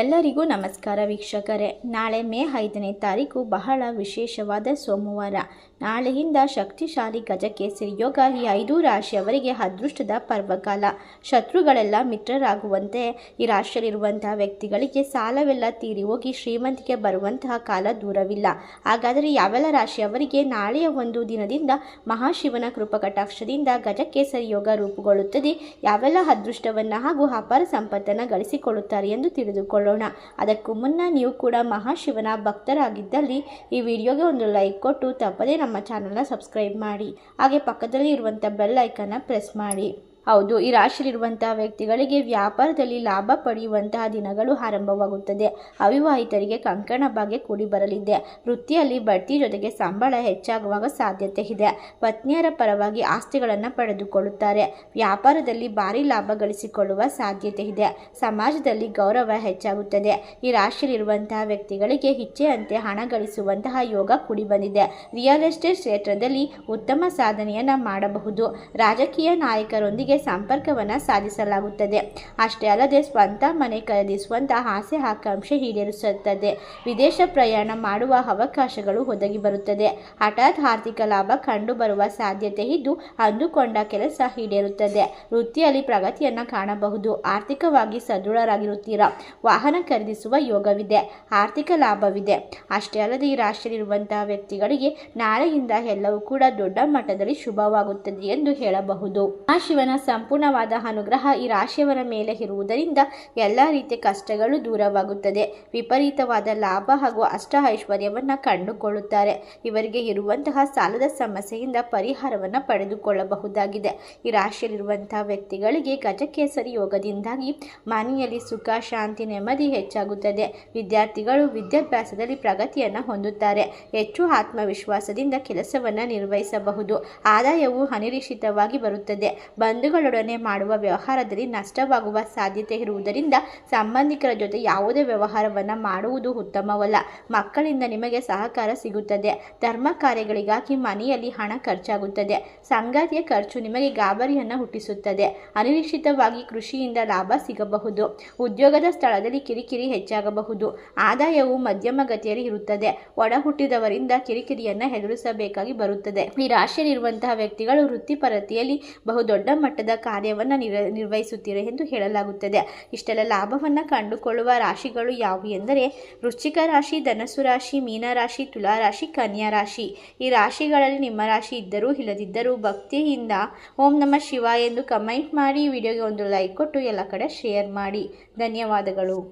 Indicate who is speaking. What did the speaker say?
Speaker 1: ಎಲ್ಲರಿಗೂ ನಮಸ್ಕಾರ ವೀಕ್ಷಕರೇ. ನಾಳೆ ಮೇ ಐದನೇ ತಾರೀಕು ಬಹಳ ವಿಶೇಷವಾದ ಸೋಮವಾರ. ನಾಳೆಯಿಂದ ಶಕ್ತಿಶಾಲಿ ಗಜಕೇಸರಿ ಯೋಗ ಈ ಐದು ರಾಶಿಯವರಿಗೆ ಅದೃಷ್ಟದ ಪರ್ವಕಾಲ. ಶತ್ರುಗಳೆಲ್ಲ ಮಿತ್ರರಾಗುವಂತೆ ಈ ರಾಶಿಯಲ್ಲಿರುವಂತಹ ವ್ಯಕ್ತಿಗಳಿಗೆ ಸಾಲವೆಲ್ಲ ತೀರಿ ಹೋಗಿ ಶ್ರೀಮಂತಿಕೆ ಬರುವಂತಹ ಕಾಲ ದೂರವಿಲ್ಲ. ಹಾಗಾದರೆ ಯಾವೆಲ್ಲ ರಾಶಿಯವರಿಗೆ ನಾಳೆಯ ಒಂದು ದಿನದಿಂದ ಮಹಾಶಿವನ ಕೃಪಕಟಾಕ್ಷದಿಂದ ಗಜಕೇಸರಿ ಯೋಗ ರೂಪುಗೊಳ್ಳುತ್ತದೆ? ಯಾವೆಲ್ಲ ಅದೃಷ್ಟವನ್ನು ಹಾಗೂ ಅಪಾರ ಸಂಪತ್ತನ್ನು ಗಳಿಸಿಕೊಳ್ಳುತ್ತಾರೆ ಎಂದು ತಿಳಿದುಕೊಳ್ಳೋಣ ಅದಕ್ಕೂ ಮುನ್ನ ನೀವು ಕೂಡ ಮಹಾಶಿವನ ಭಕ್ತರಾಗಿದ್ದಲ್ಲಿ ಈ ವಿಡಿಯೋಗೆ ಒಂದು ಲೈಕ್ ಕೊಟ್ಟು ತಪ್ಪದೇ ನಮ್ಮ ಚಾನಲ್ನ ಸಬ್ಸ್ಕ್ರೈಬ್ ಮಾಡಿ. ಹಾಗೆ ಪಕ್ಕದಲ್ಲಿ ಇರುವಂಥ ಬೆಲ್ ಐಕನ್ನ ಪ್ರೆಸ್ ಮಾಡಿ. ಹೌದು, ಈ ರಾಶಿಯಲ್ಲಿರುವಂತಹ ವ್ಯಕ್ತಿಗಳಿಗೆ ವ್ಯಾಪಾರದಲ್ಲಿ ಲಾಭ ಪಡೆಯುವಂತಹ ದಿನಗಳು ಆರಂಭವಾಗುತ್ತದೆ. ಅವಿವಾಹಿತರಿಗೆ ಕಂಕಣ ಭಾಗ್ಯ ಕೂಡಿ ಬರಲಿದೆ. ವೃತ್ತಿಯಲ್ಲಿ ಬಡ್ತಿ ಜೊತೆಗೆ ಸಂಬಳ ಹೆಚ್ಚಾಗುವಾಗ ಸಾಧ್ಯತೆ ಇದೆ. ಪತ್ನಿಯರ ಪರವಾಗಿ ಆಸ್ತಿಗಳನ್ನು ಪಡೆದುಕೊಳ್ಳುತ್ತಾರೆ. ವ್ಯಾಪಾರದಲ್ಲಿ ಭಾರಿ ಲಾಭ ಗಳಿಸಿಕೊಳ್ಳುವ ಸಾಧ್ಯತೆ ಇದೆ. ಸಮಾಜದಲ್ಲಿ ಗೌರವ ಹೆಚ್ಚಾಗುತ್ತದೆ. ಈ ರಾಶಿಯಲ್ಲಿರುವಂತಹ ವ್ಯಕ್ತಿಗಳಿಗೆ ಇಚ್ಛೆಯಂತೆ ಹಣ ಗಳಿಸುವಂತಹ ಯೋಗ ಕೂಡಿ ಬಂದಿದೆ. ರಿಯಲ್ ಎಸ್ಟೇಟ್ ಕ್ಷೇತ್ರದಲ್ಲಿ ಉತ್ತಮ ಸಾಧನೆಯನ್ನು ಮಾಡಬಹುದು. ರಾಜಕೀಯ ನಾಯಕರೊಂದಿಗೆ ಸಂಪರ್ಕವನ್ನು ಸಾಧಿಸಲಾಗುತ್ತದೆ. ಅಷ್ಟೇ ಅಲ್ಲದೆ ಸ್ವಂತ ಮನೆ ಖರೀದಿಸುವಂತಹ ಆಸೆ ಆಕಾಂಕ್ಷೆ ಈಡೇರಿಸುತ್ತದೆ. ವಿದೇಶ ಪ್ರಯಾಣ ಮಾಡುವ ಅವಕಾಶಗಳು ಒದಗಿ ಬರುತ್ತದೆ. ಹಠಾತ್ ಆರ್ಥಿಕ ಲಾಭ ಕಂಡುಬರುವ ಸಾಧ್ಯತೆ ಇದ್ದು ಅಂದುಕೊಂಡ ಕೆಲಸ ಈಡೇರುತ್ತದೆ. ವೃತ್ತಿಯಲ್ಲಿ ಪ್ರಗತಿಯನ್ನು ಕಾಣಬಹುದು. ಆರ್ಥಿಕವಾಗಿ ಸದೃಢರಾಗಿರುತ್ತೀರಾ? ವಾಹನ ಖರೀದಿಸುವ ಯೋಗವಿದೆ. ಆರ್ಥಿಕ ಲಾಭವಿದೆ. ಅಷ್ಟೇ ಅಲ್ಲದೆ ಈ ರಾಶಿಯಲ್ಲಿರುವಂತಹ ವ್ಯಕ್ತಿಗಳಿಗೆ ನಾಳೆಯಿಂದ ಎಲ್ಲವೂ ಕೂಡ ದೊಡ್ಡ ಮಟ್ಟದಲ್ಲಿ ಶುಭವಾಗುತ್ತದೆ ಎಂದು ಹೇಳಬಹುದು. ಆ ಶಿವನ ಸಂಪೂರ್ಣವಾದ ಅನುಗ್ರಹ ಈ ರಾಶಿಯವರ ಮೇಲೆ ಇರುವುದರಿಂದ ಎಲ್ಲ ರೀತಿಯ ಕಷ್ಟಗಳು ದೂರವಾಗುತ್ತದೆ. ವಿಪರೀತವಾದ ಲಾಭ ಹಾಗೂ ಅಷ್ಟ ಐಶ್ವರ್ಯವನ್ನು ಕಂಡುಕೊಳ್ಳುತ್ತಾರೆ. ಇವರಿಗೆ ಇರುವಂತಹ ಸಾಲದ ಸಮಸ್ಯೆಯಿಂದ ಪರಿಹಾರವನ್ನು ಪಡೆದುಕೊಳ್ಳಬಹುದಾಗಿದೆ. ಈ ರಾಶಿಯಲ್ಲಿರುವಂತಹ ವ್ಯಕ್ತಿಗಳಿಗೆ ಗಜಕೇಸರಿ ಯೋಗದಿಂದಾಗಿ ಮನೆಯಲ್ಲಿ ಸುಖ, ಶಾಂತಿ, ನೆಮ್ಮದಿ ಹೆಚ್ಚಾಗುತ್ತದೆ. ವಿದ್ಯಾರ್ಥಿಗಳು ವಿದ್ಯಾಭ್ಯಾಸದಲ್ಲಿ ಪ್ರಗತಿಯನ್ನು ಹೊಂದುತ್ತಾರೆ. ಹೆಚ್ಚು ಆತ್ಮವಿಶ್ವಾಸದಿಂದ ಕೆಲಸವನ್ನು ನಿರ್ವಹಿಸಬಹುದು. ಆದಾಯವು ಅನಿರೀಕ್ಷಿತವಾಗಿ ಬರುತ್ತದೆ. ಬಂಧುಗಳೊಡನೆ ಮಾಡುವ ವ್ಯವಹಾರದಲ್ಲಿ ನಷ್ಟವಾಗುವ ಸಾಧ್ಯತೆ ಇರುವುದರಿಂದ ಸಂಬಂಧಿಕರ ಜೊತೆ ಯಾವುದೇ ವ್ಯವಹಾರವನ್ನು ಮಾಡುವುದು ಉತ್ತಮವಲ್ಲ. ಮಕ್ಕಳಿಂದ ನಿಮಗೆ ಸಹಕಾರ ಸಿಗುತ್ತದೆ. ಧರ್ಮ ಕಾರ್ಯಗಳಿಗಾಗಿ ಮನೆಯಲ್ಲಿ ಹಣ ಖರ್ಚಾಗುತ್ತದೆ. ಸಂಗಾತಿಯ ಖರ್ಚು ನಿಮಗೆ ಗಾಬರಿಯನ್ನು ಹುಟ್ಟಿಸುತ್ತದೆ. ಅನಿರೀಕ್ಷಿತವಾಗಿ ಕೃಷಿಯಿಂದ ಲಾಭ ಸಿಗಬಹುದು. ಉದ್ಯೋಗದ ಸ್ಥಳದಲ್ಲಿ ಕಿರಿಕಿರಿ ಹೆಚ್ಚಾಗಬಹುದು. ಆದಾಯವು ಮಧ್ಯಮ ಗತಿಯಲ್ಲಿ ಇರುತ್ತದೆ. ಒಡ ಹುಟ್ಟಿದವರಿಂದ ಕಿರಿಕಿರಿಯನ್ನು ಎದುರಿಸಬೇಕಾಗಿ ಬರುತ್ತದೆ. ಈ ರಾಶಿಯಲ್ಲಿರುವಂತಹ ವ್ಯಕ್ತಿಗಳು ವೃತ್ತಿಪರತೆಯಲ್ಲಿ ಬಹುದೊಡ್ಡ ಮಟ್ಟದ ಕಾರ್ಯವನ್ನು ನಿರ್, ನಿರ್ವಹಿಸುತ್ತೀರಿ ಎಂದು ಹೇಳಲಾಗುತ್ತದೆ. ಇಷ್ಟೆಲ್ಲ ಲಾಭವನ್ನು ಕಂಡುಕೊಳ್ಳುವ ರಾಶಿಗಳು ಯಾವುವು ಎಂದರೆ ವೃಶ್ಚಿಕ ರಾಶಿ ಧನಸು ರಾಶಿ ಮೀನರಾಶಿ ತುಲಾರಾಶಿ ಕನ್ಯಾ ರಾಶಿ. ಈ ರಾಶಿಗಳಲ್ಲಿ ನಿಮ್ಮ ರಾಶಿ ಇದ್ದರೂ ಇಲ್ಲದಿದ್ದರೂ ಭಕ್ತಿಯಿಂದ ಓಂ ನಮ ಶಿವ ಎಂದು ಕಮೆಂಟ್ ಮಾಡಿ, ವಿಡಿಯೋಗೆ ಒಂದು ಲೈಕ್ ಕೊಟ್ಟು ಎಲ್ಲ ಕಡೆ ಶೇರ್ ಮಾಡಿ. ಧನ್ಯವಾದಗಳು.